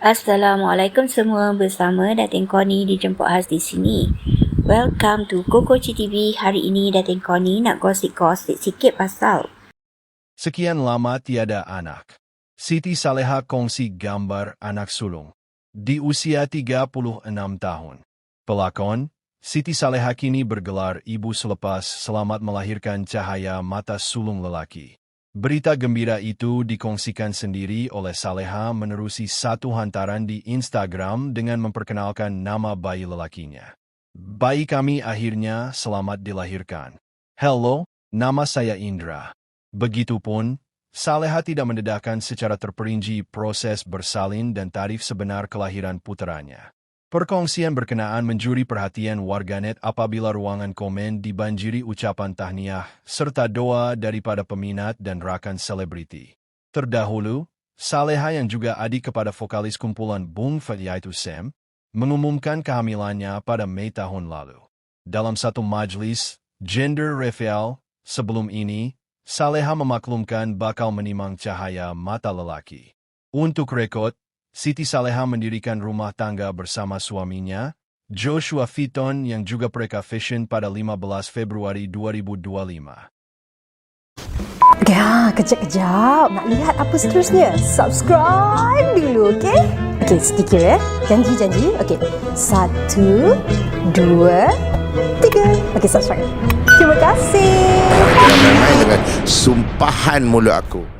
Assalamualaikum semua bersama Datin Koni dijemput khas di sini. Welcome to Koko TV. Hari ini Datin Koni nak gosip-gosip sikit pasal Sekian lama tiada anak. Siti Saleha kongsi gambar anak sulung. Di usia 36 tahun. Pelakon, Siti Saleha kini bergelar ibu selepas selamat melahirkan cahaya mata sulung lelaki. Berita gembira itu dikongsikan sendiri oleh Saleha menerusi satu hantaran di Instagram dengan memperkenalkan nama bayi lelakinya. Bayi kami akhirnya selamat dilahirkan. Hello, nama saya Indra. Begitupun, Saleha tidak mendedahkan secara terperinci proses bersalin dan tarif sebenar kelahiran puteranya. Perkongsian berkenaan menjuri perhatian warganet apabila ruangan komen dibanjiri ucapan tahniah serta doa daripada peminat dan rakan selebriti. Terdahulu, Saleha yang juga adik kepada vokalis kumpulan Bung Fat yaitu Sam, mengumumkan kehamilannya pada Mei tahun lalu. Dalam satu majlis, gender reveal, sebelum ini, Saleha memaklumkan bakal menimang cahaya mata lelaki. Untuk rekod, Siti Saleha mendirikan rumah tangga bersama suaminya, Joshua Fiton yang juga pereka fashion pada 15 Februari 2025. Ya, kejap-kejap. Nak lihat apa seterusnya? Subscribe dulu, okey? Okey, sedikit ya. Janji-janji. Okey. Satu, dua, tiga. Okey, subscribe. Terima kasih. Dengan sumpahan mulut aku.